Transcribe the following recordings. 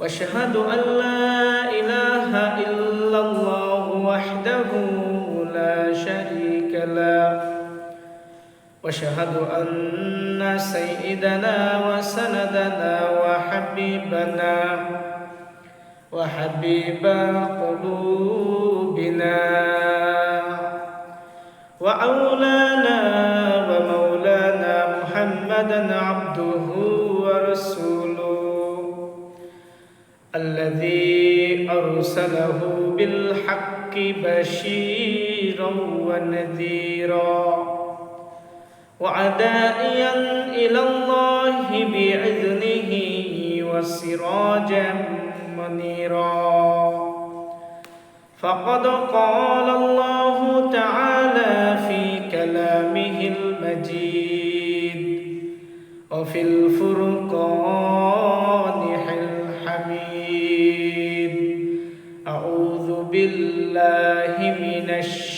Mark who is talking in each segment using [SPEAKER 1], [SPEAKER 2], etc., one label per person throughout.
[SPEAKER 1] وأشهد أن لا إله إلا الله وحده لا شريك له. وأشهد أن سيدنا وسندنا وحبيبنا وحبيب قلوبنا وأولانا ومولانا محمدا عبده الذي أرسله بالحق بشيرا ونذيرا. وعدائيا إلى الله بإذنه وسراجا منيرا. فقد قال الله تعالى في كلامه المجيد وفي الفرقان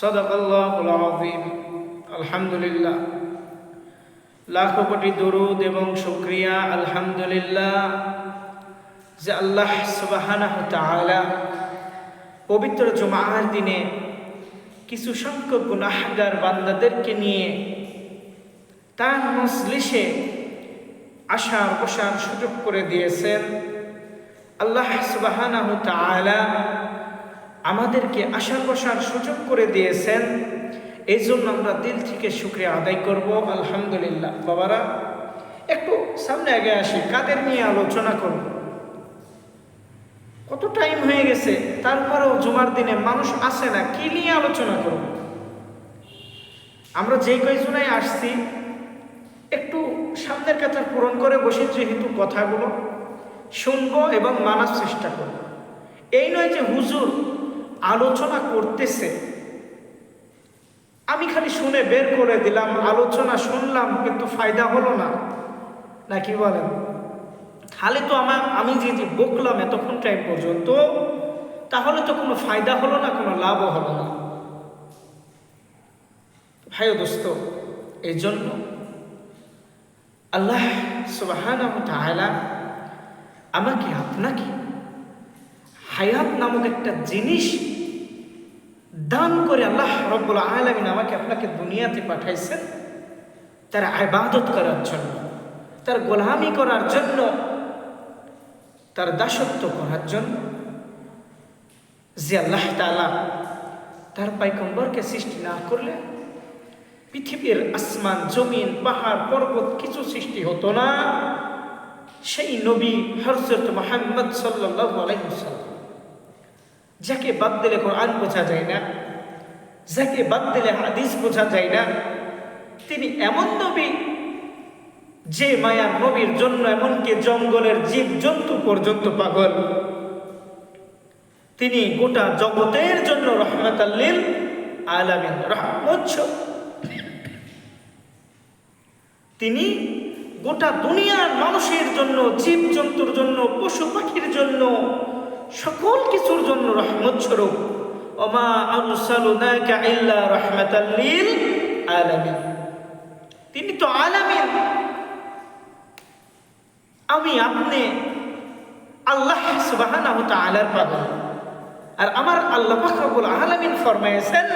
[SPEAKER 1] সদাকাল্লাহুল আলহামদুলিল্লাহ। লাখ কোটি দরুদ এবং শুক্রিয়া, আলহামদুলিল্লাহ, যে আল্লাহ সুবাহ পবিত্র জমাহার দিনে কিছু সংখ্যক গুনাহগার বান্দাদেরকে নিয়ে তার মজলিশে আসার বসার সুযোগ করে দিয়েছেন। আল্লাহ সুবাহ আমাদেরকে আসার বসার সুযোগ করে দিয়েছেন। এই জন্য আমরা দিল থেকে শুক্রিয়া আদায় করব, আলহামদুলিল্লাহ। বাবারা, একটু সামনে আগে আসি, কাদের নিয়ে আলোচনা করব? কত টাইম হয়ে গেছে, তারপরেও জুমার দিনে মানুষ আসে না, কি নিয়ে আলোচনা করব? আমরা যেই কয়জনাই আসছি, একটু সামনের কাতার পূরণ করে বসে, যেহেতু কথাগুলো শুনব এবং মানার চেষ্টা করব। এই নয় যে হুজুর আলোচনা করতেছে। আমি খালি শুনে বের করে দিলাম, আলোচনা শুনলাম, কিন্তু ফায়দা হলো না। নাকি বলেন? খালি তো আমার, আমি যে যে বকলাম এতক্ষণ টাইম পর্যন্ত, তাহলে তো কোনো ফায়দা হলো না, কোনো লাভও হলো না। ভাই দোস্ত, এই জন্য আল্লাহ সুবাহান আমাকে আপনাকে হায়াত নামক একটা জিনিস দান করে আল্লাহ রব্বুল আলমিন আমাকে আপনাকে দুনিয়াতে পাঠাইছেন। তার আবাদত করার জন্য, তার গোলামি করার জন্য, তার দাসত্ব করার জন্য যে আল্লাহ তালা তার পাইকম্বরকে সৃষ্টি না করলে পৃথিবীর আসমান, জমিন, পাহাড়, পর্বত কিছু সৃষ্টি হতো না। সেই নবী হরজত মোহাম্মদ সাল্লাহ আলাইসাল্লাম যাকে বাদ দিলে কোরআন বোঝা যায় না, যাকে বাদ দিলে হাদিস বোঝা যায় না, তিনি এমন নবী যে মায়ার নবীর জন্য এমনকি জঙ্গলের জীব জন্তু পর্যন্ত পাগল। তিনি গোটা জগতের জন্য রহমত আল্লিল আলামিন রহমত তিনি গোটা দুনিয়ার মানুষের জন্য জীব জন্তুর জন্য, পশু পাখির জন্য সকল কিছুর জন্য রহমত স্বরূপ। ওমা আরসালুনাকা ইল্লা রাহমাতাল লিল আলামিন। তিনি তো আলামিন। আমি আপনি আল্লাহ সুবহানাহু তাআলার পাগল। আর আমার আল্লাহ পাক রব্বুল আলামিন ফরমায়েছেন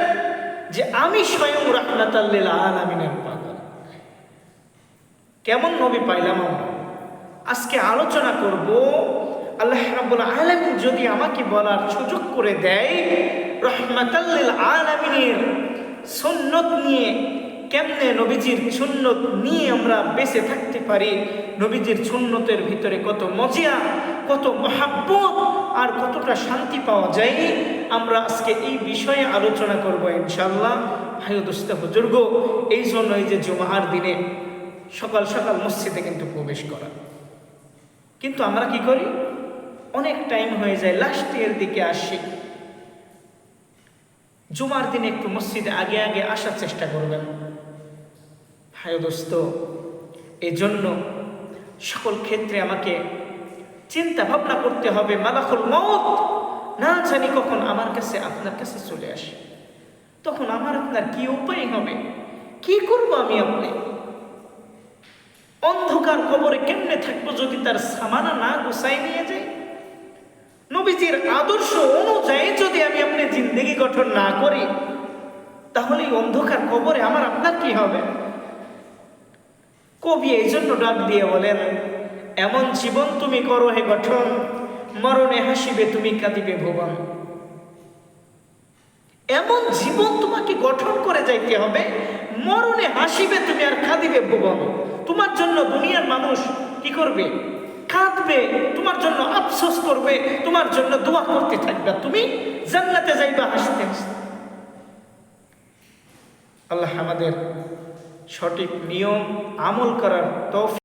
[SPEAKER 1] যে আমি স্বয়ং রাহমাতাল লিল আলামিনের পাগল। কেমন নবী পাইলাম আজকে আলোচনা করব আল্লাহ রাব্বুল আলামিন যদি আমাকে বলার সুযোগ করে দেয় রহমাতাল্লিল আলামিনের সুন্নত নিয়ে কেমনে নবীজির সুন্নত নিয়ে আমরা বেঁচে থাকতে পারি? নবীজির সুন্নতের ভিতরে কত মজিয়া, কত মহাব্বত আর কতটা শান্তি পাওয়া যায়? আমরা আজকে এই বিষয়ে আলোচনা করব ইনশাল্লাহ ভাই দোস্ত, বুজুর্গ, এই জন্য এই যে জুমাহার দিনে সকাল সকাল মসজিদে কিন্তু প্রবেশ করা। কিন্তু আমরা কি করি? অনেক টাইম হয়ে যায় লাস্টের দিকে আসি। জুমার দিনে একটু মসজিদে আগে আগে আসার চেষ্টা করবেন। ভাই দোস্ত এই জন্য সকল ক্ষেত্রে আমাকে চিন্তা ভাবনা করতে হবে, মালাকুল মত না জানি কখন আমার কাছে আপনার কাছে চলে আসে। তখন আমার আপনার কি উপায় হবে? কি করব আমি আপনি? অন্ধকার কবরে কেমনে থাকব যদি তার সামানা না গুছাই নিয়ে যায় নবীজির আদর্শ অনুযায়ী যদি আমি আপনি জিন্দগি গঠন না করি, তাহলে এই অন্ধকার কবরে আমার আপনার কি হবে? কবি এই জন্য ডাক দিয়ে বলেন, এমন জীবন তুমি করো হে গঠন, মরণে হাসিবে তুমি কাঁদিবে ভুবন। এমন জীবন তোমাকে গঠন করে যাইতে হবে, মরণে হাসিবে তুমি আর কাঁদিবে ভুবন। তোমার জন্য দুনিয়ার মানুষ কি করবে? কাঁদবে, তোমার জন্য আফসোস করবে, তোমার জন্য দোয়া করতে থাকবে। তুমি জান্নাতে যাইবা, হাসতে হাসতে। আল্লাহ আমাদের সঠিক নিয়ম আমল করার তৌফিক